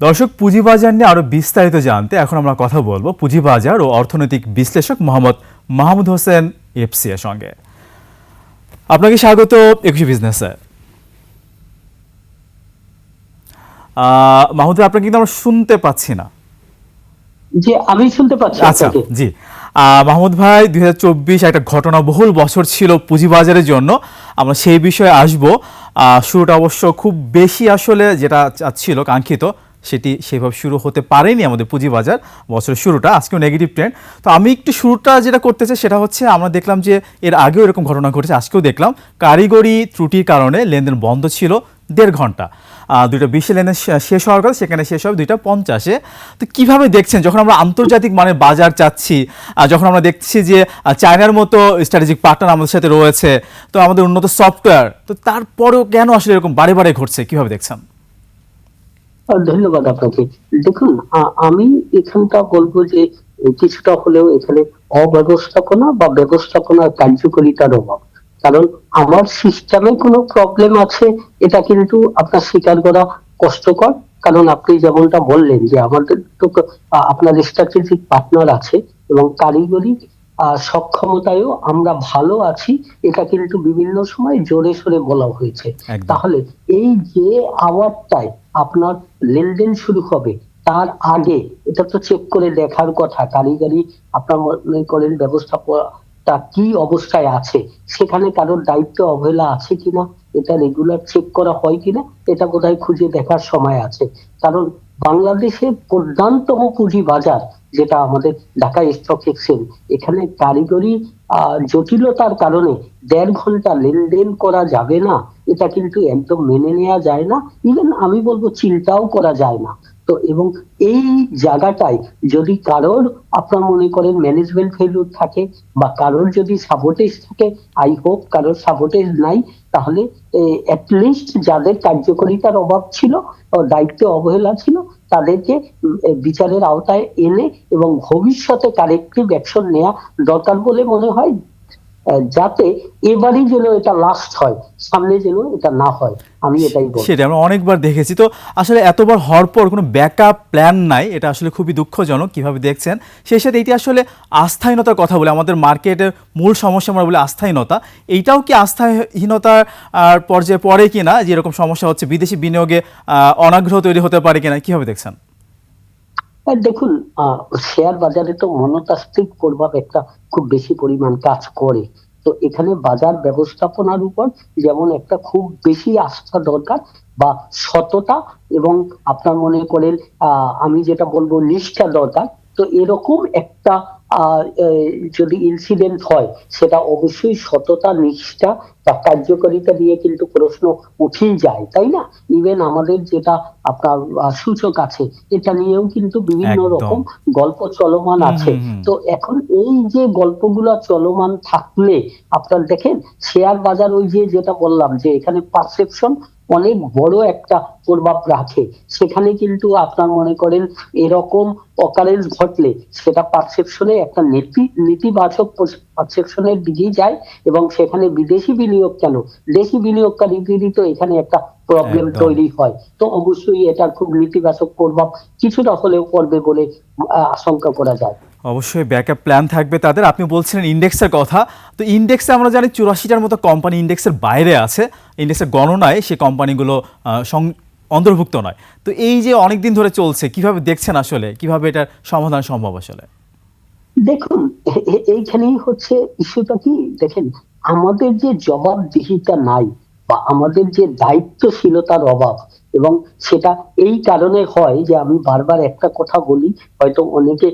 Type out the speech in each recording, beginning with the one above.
দর্শক পুঁজিবাজার নিয়ে আরও বিস্তারিত জানতে এখন আমরা কথা বলব পুঁজিবাজার ও অর্থনৈতিক বিশ্লেষক মোহাম্মদ মাহমুদ হোসেন এফসি এর সঙ্গে। আপনাকে স্বাগত একুশে বিজনেসে। মাহমুদ আপনাকে কিন্তু আমরা শুনতে পাচ্ছি না। যে আমি শুনতে পাচ্ছি আচ্ছা জি। আহ, মাহমুদ ভাই দুই হাজার চব্বিশ একটা ঘটনাবহুল বছর ছিল পুঁজিবাজারের জন্য। আমরা সেই বিষয়ে আসব। আহ, শুরুটা অবশ্য খুব বেশি আসলে যেটা ছিল কাঙ্ক্ষিত সেটি সেভাবে শুরু হতে পারেনি আমাদের পুঁজিবাজার বছরের শুরুটা, আজকেও নেগেটিভ ট্রেন্ড তো আমি একটু শুরুটা যেটা করতে চাই সেটা হচ্ছে আমরা দেখলাম যে এর আগেও এরকম ঘটনা ঘটেছে, আজকেও দেখলাম। কারিগরি ত্রুটির কারণে লেনদেন বন্ধ ছিল দেড় ঘণ্টা। দুইটা বিশে লেনদেন শেষ হওয়ার কথা, সেখানে শেষ হবে দুইটা পঞ্চাশে। তো কীভাবে দেখছেন? যখন আমরা আন্তর্জাতিক মানের বাজার চাচ্ছি যখন আমরা দেখছি যে চায়নার মতো স্ট্র্যাটেজিক পার্টনার আমাদের সাথে রয়েছে, তো আমাদের উন্নত সফটওয়্যার তো তারপরেও কেন আসলে এরকম বারে বারে ঘটছে? কীভাবে দেখছেন? ধন্যবাদ আপনাকে। দেখুন আমি এখানটা বলব যে কিছুটা হলেও এখানে অব্যবস্থাপনা বা ব্যবস্থাপনার কার্যকরিতার অভাব। কারণ আমার সিস্টেমে কোনো প্রবলেম আছে, এটা কিন্তু আপনার স্বীকার করা কষ্টকর। কারণ আপনি যেমনটা বললেন যে আমাদের তো আপনার স্ট্র্যাটেজিক পার্টনার আছে এবং কারিগরি সক্ষমতায়ও আমরা ভালো আছি। এটা কিন্তু বিভিন্ন সময় জোরে সোরে বলা হয়েছে। তাহলে এই যে আওয়ারটায় আপনার লেনদেন শুরু হবে তার আগে এটা তো চেক করে দেখার কথা কারিগরি আপনার মনে করেন ব্যবস্থাপনা কি অবস্থায় আছে সেখানে কারোর দায়িত্ব অবহেলা আছে কিনা এটা রেগুলার চেক করা হয় কিনা এটা বোধহয় খুঁজে দেখার সময় আছে। কারণ বাংলাদেশের প্রধানতম পুঁজি বাজার যেটা আমাদের ঢাকা স্টক এক্সচেঞ্জ এখানে কারিগরি জটিলতার কারণে দেড় ঘণ্টা লেনদেন করা যাবে না। এটা কিন্তু একদম মেনে নেওয়া যায় না। ইভেন আমি বলব চিন্তাও করা যায় না। তো এবং এই জায়গাটায় যদি কারোর, আপনার মনে করেন ম্যানেজমেন্ট ফেলিউর থাকে বা কারোর যদি সাবোটেজ থাকে আই হোপ কারোর সাবোটেজ নাই, তাহলে লিস্ট যাদের কার্যকারিতার অভাব ছিল দায়িত্ব অবহেলা ছিল তাদেরকে বিচারের আওতায় এনে এবং ভবিষ্যতে কারেক্টিভ অ্যাকশন নেওয়া দরকার বলে মনে হয়। যাতে এবারই যেন এটা লাস্ট হয়, সামনে যেন এটা না হয়। আমি এটাই সেটা আমরা অনেকবার দেখেছি। তো আসলে এতবার হওয়ার পর কোনো ব্যাকআপ প্ল্যান নাই, এটা আসলে খুবই দুঃখজনক, কীভাবে দেখছেন? সেই সাথে এটি আসলে আস্থাহীনতার কথা বলে, আমাদের মার্কেটের মূল সমস্যা আমরা বলি আস্থাহীনতা। এইটাও কি আস্থাহীনতার পর্যায়ে পড়ে কিনা, যে এরকম সমস্যা হচ্ছে, বিদেশি বিনিয়োগে অনাগ্রহ তৈরি হতে পারে কিনা, কীভাবে দেখছেন? দেখুন শেয়ার বাজারে তো মনতাত্ত্বিক প্রভাব একটা খুব বেশি পরিমাণ কাজ করে। তো এখানে বাজার ব্যবস্থাপনার উপর যেমন একটা খুব বেশি আস্থা দরকার বা সততা এবং আপনার মনে করেন আমি যেটা বলব নিষ্ঠা দরকার, তো এরকম একটা যদি ইনসিডেন্ট হয় সেটা অবশ্যই সততা নিষ্ঠা বা কার্যকারিতা দিয়ে কিন্তু প্রশ্ন উঠেই যায় তাই না? ইভেন আমাদের যেটা আপনার সূচক আছে এটা নিয়েও কিন্তু বিভিন্ন রকম গল্প চলমান আছে। তো এখন এই যে গল্পগুলো চলমান থাকলে আপনার দেখেন শেয়ার বাজার ওই যে যেটা বললাম যে এখানে পারসেপশন অনেক বড় একটা প্রভাব রাখে। সেখানে কিন্তু আপনার মনে করেন এরকম অকারেন্স ঘটলে সেটা পারসেপশনে একটা নীতি নেতিবাচক পারসেপশনের দিকেই যায় এবং সেখানে বিদেশি বিনিয়োগ কেন? দেশি বিনিয়োগকারীদেরই তো এখানে একটা প্রবলেম তৈরি হয়। তো অবশ্যই এটার খুব নেতিবাচক প্রভাব কিছুটা হলেও পড়বে বলে আশঙ্কা করা যায়। অবশ্যই ব্যাকআপ প্ল্যান থাকবে তাদের। আপনি বলছিলেন ইন্ডেক্সের কথা। তো ইন্ডেক্সে আমরা জানি চুরাশিটার মতো কোম্পানি ইন্ডেক্সের বাইরে আছে। ইন্ডেক্সের গণনায় সেই কোম্পানিগুলো সং- অন্তর্ভুক্ত নয়। তো এই যে অনেক দিন ধরে চলছে, কীভাবে দেখছেন আসলে? কীভাবে এটার সমাধান সম্ভব আসলে? দেখুন এইখানেই হচ্ছে ইস্যুটা কি? দেখেন, আমাদের যে জবাবদিহিতা নাই বা আমাদের যে দায়িত্বশীলতার অভাব এবং সেটা এই কারণে হয় যে আমি বারবার একটা কথা বলি, হয়তো অনেকে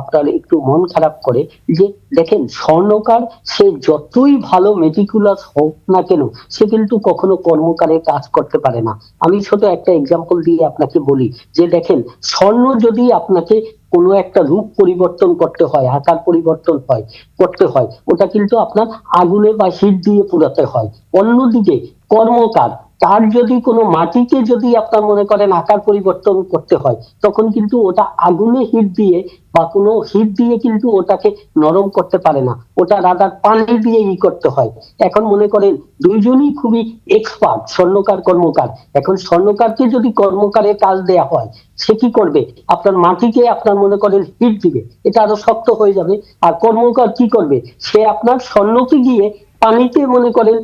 আপনার একটু মন খারাপ করে যে দেখেন, স্বর্ণকার সে যতই ভালো মেটিকুলাস হোক না কেন, সে কিন্তু কখনো কর্মকারে কাজ করতে পারে না। আমি ছোট একটা এক্সাম্পল দিয়ে আপনাকে বলি যে দেখেন, স্বর্ণ যদি আপনাকে কোনো একটা রূপ পরিবর্তন করতে হয়, আকার পরিবর্তন হয়, করতে হয়, ওটা কিন্তু আপনার আগুনে বা হিট দিয়ে পুরাতে হয়। অন্যদিকে কর্মকার তার যদি কোনো মাটিকে যদি আপনার মনে করেন আকার পরিবর্তন করতে হয়, তখন কিন্তু ওটা আগুনে হিট দিয়ে বা কোনো হিট দিয়ে কিন্তু ওটাকে নরম করতে পারে না। ওটা রাদার পানি দিয়ে ই করতে হয়। এখন মনে করেন দুইজনই খুবই এক্সপার্ট স্বর্ণকার কর্মকার। এখন স্বর্ণকারকে যদি কর্মকারের কাজ দেয়া হয়, সে কি করবে? আপনার মাটিকে আপনার মনে করেন হিট দিবে। এটা আরও শক্ত হয়ে যাবে। আর কর্মকার কি করবে? সে আপনার স্বর্ণকে গিয়ে পানিতে মনে করেন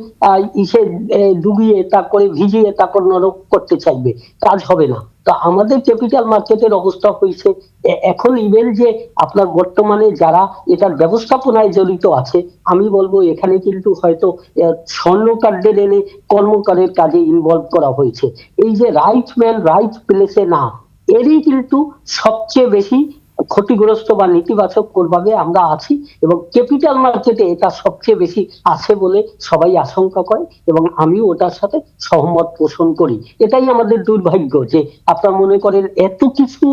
ইসে ডুবিয়ে তারপরে ভিজিয়ে তারপর নরম করতে চাইবে। কাজ হবে না। তো আমাদের ক্যাপিটাল মার্কেটের অবস্থা হয়েছে এখন ইভেন যে আপনার বর্তমানে যারা এটার ব্যবস্থাপনায় জড়িত আছে, আমি বলব এখানে কিন্তু হয়তো স্বর্ণকারদের এনে কর্মকারের কাজে ইনভলভ করা হয়েছে। এই যে রাইট ম্যান রাইট প্লেসে না, এরই কিন্তু সবচেয়ে বেশি ক্ষতিগ্রস্ত বা নেতিবাচক প্রভাবে আমরা আছি এবং ক্যাপিটাল মার্কেটে এটা সবচেয়ে বেশি আছে বলে সবাই আশঙ্কা করে এবং আমি ওটার সাথে সহমত পোষণ করি। এটাই আমাদের দুর্ভাগ্য যে আপনার মনে করেন এত কিছু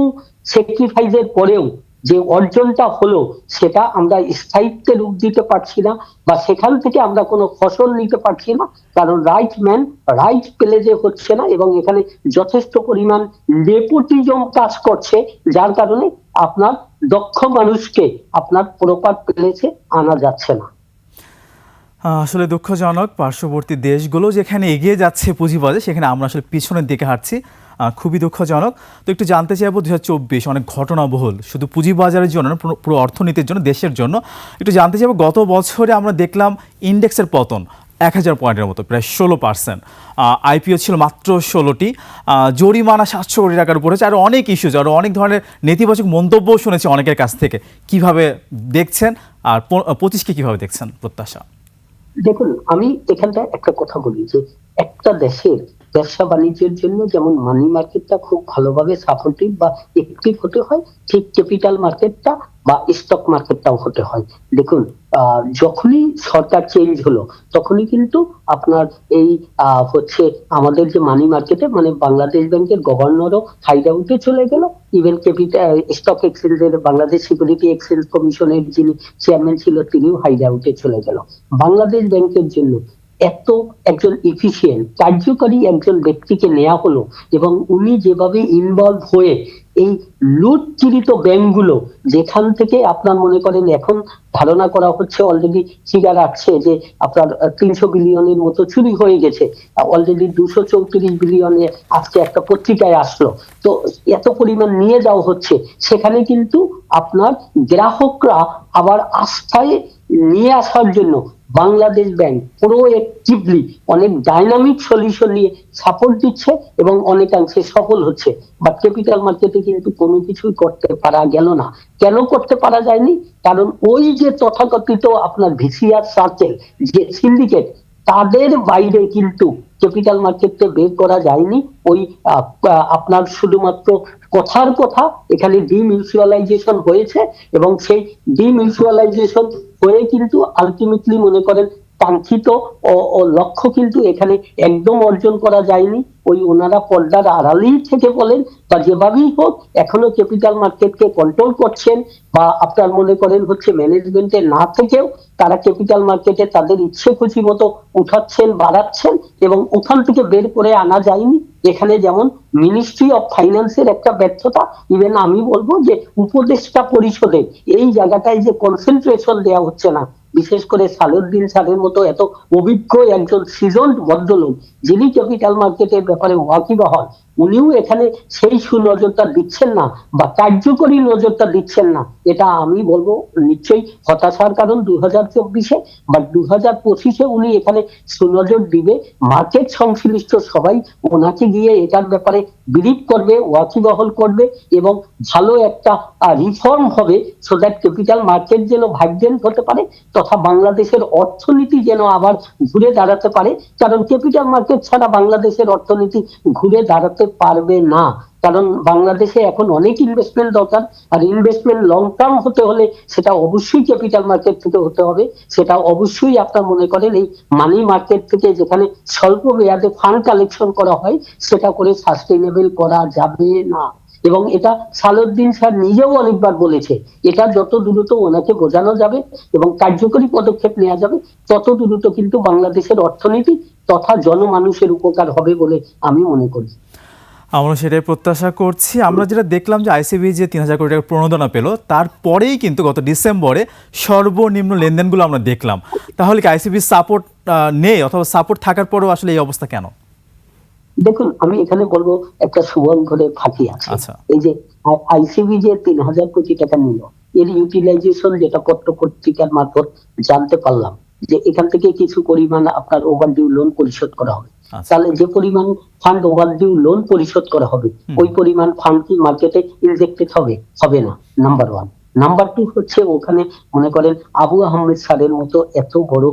স্যাক্রিফাইসের পরেও যে অর্জনটা হলো, সেটা আমরা স্থায়িত্বে রূপ দিতে পারছি না বা সেখান থেকে আমরা কোনো ফসল নিতে পারছি না। কারণ রাইট ম্যান রাইট প্লেজে হচ্ছে না এবং এখানে যথেষ্ট পরিমাণ নেপোটিজম কাজ করছে, যার কারণে আপনার দক্ষ মানুষকে আপনার প্রপার প্লেসে আনা যাচ্ছে না। আসলে দুঃখজনক, পার্শ্ববর্তী দেশগুলো যেখানে এগিয়ে যাচ্ছে পুঁজিবাজে, সেখানে আমরা আসলে পিছনের দিকে হাঁটছি। খুবই দুঃখজনক। তো একটু জানতে চাইব দু চব্বিশ, অনেক ঘটনাবহুল। শুধু পুঁজিবাজারের জন্য পুরো- অর্থনীতির জন্য, দেশের জন্য। একটু জানতে চাইব, গত বছরে আমরা দেখলাম ইন্ডেক্সের পতন, এক হাজার পয়েন্টের মতো, প্রায় ষোলো পার্সেন্ট। আইপিও ছিল মাত্র ষোলোটি। জরিমানা সাতশো কোটি টাকার উপরে আরও অনেক ইস্যুজ আরও অনেক ধরনের নেতিবাচক মন্তব্যও শুনেছি অনেকের কাছ থেকে। কীভাবে দেখছেন? আর পঁচিশকে কীভাবে দেখছেন প্রত্যাশা? দেখুন, আমি এখানটায় একটা কথা বলি যে একটা দেশের ব্যবসা বাণিজ্যের জন্য যেমন মানি মার্কেটটা খুব ভালোভাবে সাপোর্টিভ বা একটিভ হতে হয়, ঠিক ক্যাপিটাল মার্কেটটা বা স্টক মার্কেটটাও হতে হয়। দেখুন যখনই সরকার চেঞ্জ হলো, তখনই কিন্তু আপনার এই হচ্ছে আমাদের যে মানি মার্কেটে মানে বাংলাদেশ ব্যাংকের গভর্নরও হাইড আউটে চলে গেল। ইভেন ক্যাপিটাল স্টক এক্সচেঞ্জের বাংলাদেশ সিকিউরিটি এক্সচেঞ্জ কমিশনের যিনি চেয়ারম্যান ছিল, তিনিও হাইড আউটে চলে গেল। বাংলাদেশ ব্যাংকের জন্য এত একজন ইফিসিয়েন্ট কার্যকরী একজন ব্যক্তিকে নেওয়া হলো এবং উনি যেভাবে ইনভলভ হয়ে এই লুটচিরিত ব্যাংকগুলো যেখান থেকে আপনার মনে করেন এখন ধারণা করা হচ্ছে অলরেডি ফিগার আসছে যে আপনার তিনশো বিলিয়নের মতো চুরি হয়ে গেছে অলরেডি দুশো চৌত্রিশ বিলিয়নে আজকে একটা পত্রিকায় আসলো। তো এত পরিমাণ নিয়ে যাওয়া হচ্ছে, সেখানে কিন্তু আপনার গ্রাহকরা আবার আস্থায় নিয়ে আসার জন্য বাংলাদেশ ব্যাংক প্রোঅ্যাক্টিভলি অনেক ডাইনামিক সলিউশন নিয়ে সাপোর্ট দিচ্ছে এবং অনেকাংশে সফল হচ্ছে। বাট ক্যাপিটাল মার্কেটে কিন্তু কোনো কিছুই করতে পারা গেল না। কেন করতে পারা যায়নি? কারণ ওই যে তথাকথিত আপনার ভিসিআর সার্কেল যে সিন্ডিকেট তাদের বাইরে কিন্তু ক্যাপিটাল মার্কেটকে বের করা যায়নি। ওই আপনার শুধুমাত্র কথার কথা এখানে ডিমিউচুয়ালাইজেশন হয়েছে এবং সেই ডিমিউচুয়ালাইজেশন হয়ে কিন্তু আলটিমেটলি মনে করেন কাঙ্ক্ষিত লক্ষ্য কিন্তু এখানে একদম অর্জন করা যায়নি। ওই ওনারা পর্দার আড়ালেই থেকে বলেন বা যেভাবেই হোক, এখনও ক্যাপিটাল মার্কেটকে কন্ট্রোল করছেন বা আপনার মনে করেন হচ্ছে ম্যানেজমেন্টে না থেকেও তারা ক্যাপিটাল মার্কেটে তাদের ইচ্ছে খুশি মতো উঠাচ্ছেন, বাড়াচ্ছেন এবং ওখান থেকে বের করে আনা যায়নি। এখানে যেমন মিনিস্ট্রি অফ ফাইন্যান্সের একটা ব্যর্থতা ইভেন আমি বলব যে উপদেষ্টা পরিষদের এই জায়গাটায় যে কনসেন্ট্রেশন দেওয়া হচ্ছে না বিশেষ করে সালুদ্দিন সালের মতো এত অভিজ্ঞ একজন সিজন ভদ্রলোক, যিনি ক্যাপিটাল মার্কেটের ব্যাপারে ওয়াকিবহাল উনিও এখানে সেই সুনজরটা দিচ্ছেন না বা কার্যকরী নজরটা দিচ্ছেন না। এটা আমি বলব নিশ্চয়ই হতাশার কারণ দু হাজার চব্বিশে বা দু হাজার পঁচিশে উনি এখানে সুনজর দিবে। মার্কেট সংশ্লিষ্ট সবাই ওনাকে গিয়ে এটার ব্যাপারে বিলিভ করবে, ওয়াকিবহল করবে এবং ভালো একটা রিফর্ম হবে সো দ্যাট ক্যাপিটাল মার্কেট যেন ভাইব্রেন্ট হতে পারে তথা বাংলাদেশের অর্থনীতি যেন আবার ঘুরে দাঁড়াতে পারে। কারণ ক্যাপিটাল মার্কেট ছাড়া বাংলাদেশের অর্থনীতি ঘুরে দাঁড়াতে পারবে না। কারণ বাংলাদেশে এখন অনেক ইনভেস্টমেন্ট দরকার, আর ইনভেস্টমেন্ট লং টার্ম হতে হলে সেটা অবশ্যই ক্যাপিটাল মার্কেট থেকে হতে হবে। সেটা অবশ্যই আপনার মনে করেন এই মানি মার্কেট থেকে যেখানে স্বল্প মেয়াদে ফান্ড কালেকশন করা হয়, সেটা করে সাস্টেনেবল করা যাবে না। এবং এটা সালুদ্দিন স্যার নিজেও অনেকবার বলেছে, এটা যত দ্রুত ওনাকে বোঝানো যাবে এবং কার্যকরী পদক্ষেপ নেওয়া যাবে, তত দ্রুত কিন্তু বাংলাদেশের অর্থনীতি তথা জনমানুষের উপকার হবে বলে আমি মনে করি। আমরা সেটাই প্রত্যাশা করছি আমরা যেটা দেখলাম যে আইসিবি যে তিন হাজার কোটি টাকার প্রণোদনা পেল তারপরেই কিন্তু গত ডিসেম্বরে সর্বনিম্ন লেনদেনগুলো আমরা দেখলাম তাহলে কি আইসিবি সাপোর্ট নেই অথবা সাপোর্ট থাকার পরেও আসলে এই অবস্থা কেন দেখুন আমি এখানে বলব একটা সুবল ঘরে ফাঁকি আছে আচ্ছা। এই যে আইসিবি যে তিন হাজার কোটি টাকা নিল এর ইউটিলাইজেশন যেটা পত্র পত্রিকার মারফত জানতে পারলাম যে এখান থেকে কিছু পরিমাণ আপনার ওভারডিউ লোন পরিশোধ করা হবে। তাহলে যে পরিমাণ ফান্ড ওভারডিউ লোন পরিশোধ করা হবে ওই পরিমাণ ফান্ড কি মার্কেটে ইনজেক্টেড হবে? হবে না নাম্বার ওয়ান নাম্বার টু হচ্ছে ওখানে মনে করেন আবু আহমেদ স্যারের মতো এত বড়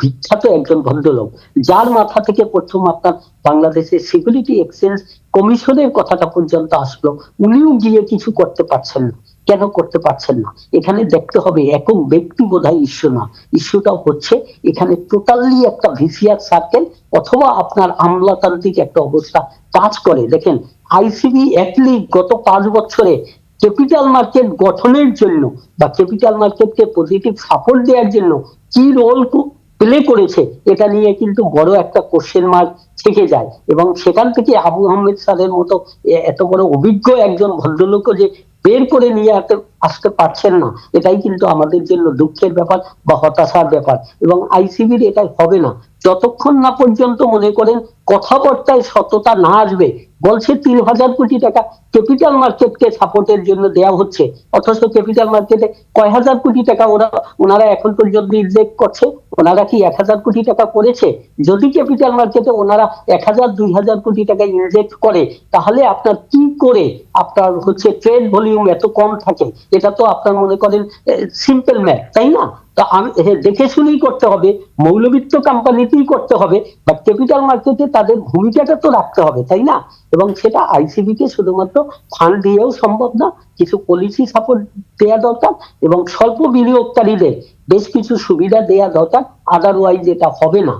বিখ্যাত একজন ভদ্রলোক যার মাথা থেকে প্রথম আপনার বাংলাদেশের সিকিউরিটি এক্সচেঞ্জ কমিশনের কথাটা পর্যন্ত আসলো উনিও গিয়ে কিছু করতে পারছেন না। কেন করতে পারছেন না? এখানে দেখতে হবে একক ব্যক্তি বোধহয় ইস্যু না। ইস্যুটা হচ্ছে এখানে টোটালি একটা ভিসিআর সার্কেল অথবা আপনার আমলাতান্ত্রিক একটা অবস্থা কাজ করে। দেখেন আইসিবি অ্যাটলি গত পাঁচ বছরে ক্যাপিটাল মার্কেট গঠনের জন্য বা ক্যাপিটাল মার্কেটকে পজিটিভ সাপোর্ট দেওয়ার জন্য কি রোল প্লে করেছে, এটা নিয়ে কিন্তু বড় একটা কোশ্চেন মার্ক থেকে যায়। এবং সেখান থেকে আবু আহমেদ স্যারের মতো এত বড় অভিজ্ঞ একজন ভদ্রলোকও যে বের করে নিয়ে আসতে আসতে পারছেন না। এটাই কিন্তু আমাদের জন্য দুঃখের ব্যাপার বা হতাশার ব্যাপার। এবং আইসিবির এটাই হবে না। যতক্ষণ না পর্যন্ত মনে করেন কথাবার্তায় সততা না আসবে, বলছে তিন হাজার কোটি টাকা ক্যাপিটাল মার্কেটকে সাপোর্টের জন্য দেওয়া হচ্ছে। অথচ ক্যাপিটাল মার্কেটে কয় হাজার কোটি টাকা ওরা, ওনারা এখন পর্যন্ত ইনজেক্ট করছে? ওনারা কি এক হাজার কোটি টাকা করেছে? যদি ক্যাপিটাল মার্কেটে ওনারা এক হাজার, দুই হাজার কোটি টাকা ইনজেক্ট করে, তাহলে আপনার কি করে আপনার হচ্ছে ট্রেড ভলিউম এত কম থাকে? এটা তো আপনার মনে করেন সিম্পল ম্যাথ তাই না? তা আমি দেখে শুনেই করতে হবে, মৌলবিত্ত কোম্পানিতেই করতে হবে বাট ক্যাপিটাল মার্কেটে তাদের ভূমিকাটা তো রাখতে হবে, তাই না? এবং সেটা আইসিবি কে শুধুমাত্র ফান্ড দিয়েও সম্ভব না, কিছু পলিসি সাপোর্ট দেওয়া দরকার, এবং স্বল্প বিনিয়োগকারীদের বেশ কিছু সুবিধা দেওয়া দরকার। আদারওয়াইজ এটা হবে না।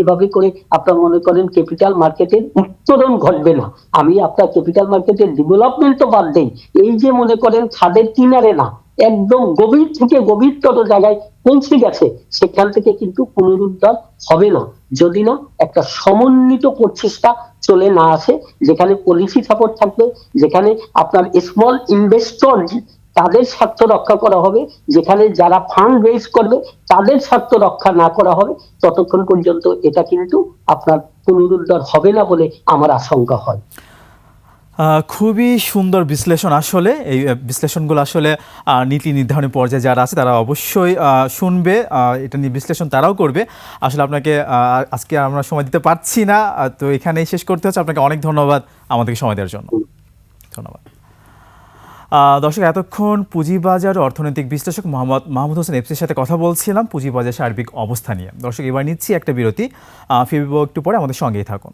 এভাবে করে আপনার মনে করেন ক্যাপিটাল মার্কেটের উত্তরণ ঘটবে না। আমি আপনার ক্যাপিটাল মার্কেটের ডেভেলপমেন্ট তো বাদ দেই। এই যে মনে করেন খাদের কিনারে না, একদম গভীর থেকে গভীরতর জায়গায় পৌঁছে গেছে, সেখান থেকে কিন্তু পুনরুদ্ধার হবে না। যদি না, একটা সমন্বিত প্রচেষ্টা চলে না আসে, যেখানে পলিসি সাপোর্ট থাকবে, যেখানে আপনার স্মল ইনভেস্টর তাদের স্বার্থ রক্ষা করা হবে। যেখানে যারা ফান্ড রেজ করবে, তাদের স্বার্থ রক্ষা না করা হবে, ততক্ষণ পর্যন্ত এটা কিন্তু আপনার পুনরুদ্ধার হবে না বলে আমার আশঙ্কা হয়। খুবই সুন্দর বিশ্লেষণ আসলে। এই বিশ্লেষণগুলো আসলে নীতি নির্ধারণী পর্যায়ে যারা আছে, তারা অবশ্যই শুনবে। এটা নিয়ে বিশ্লেষণ তারাও করবে। আসলে আপনাকে আজকে আমরা সময় দিতে পারছি না। তো এখানেই শেষ করতে হচ্ছে। আপনাকে অনেক ধন্যবাদ আমাদেরকে সময় দেওয়ার জন্য। ধন্যবাদ। দর্শক, এতক্ষণ পুঁজিবাজার অর্থনৈতিক বিশ্লেষক মোহাম্মদ মাহমুদ হোসেন এফসির সাথে কথা বলছিলাম পুঁজিবাজার সার্বিক অবস্থা নিয়ে। দর্শক, এবার নিচ্ছি একটা বিরতি। ফিরব একটু পরে, আমাদের সঙ্গেই থাকুন।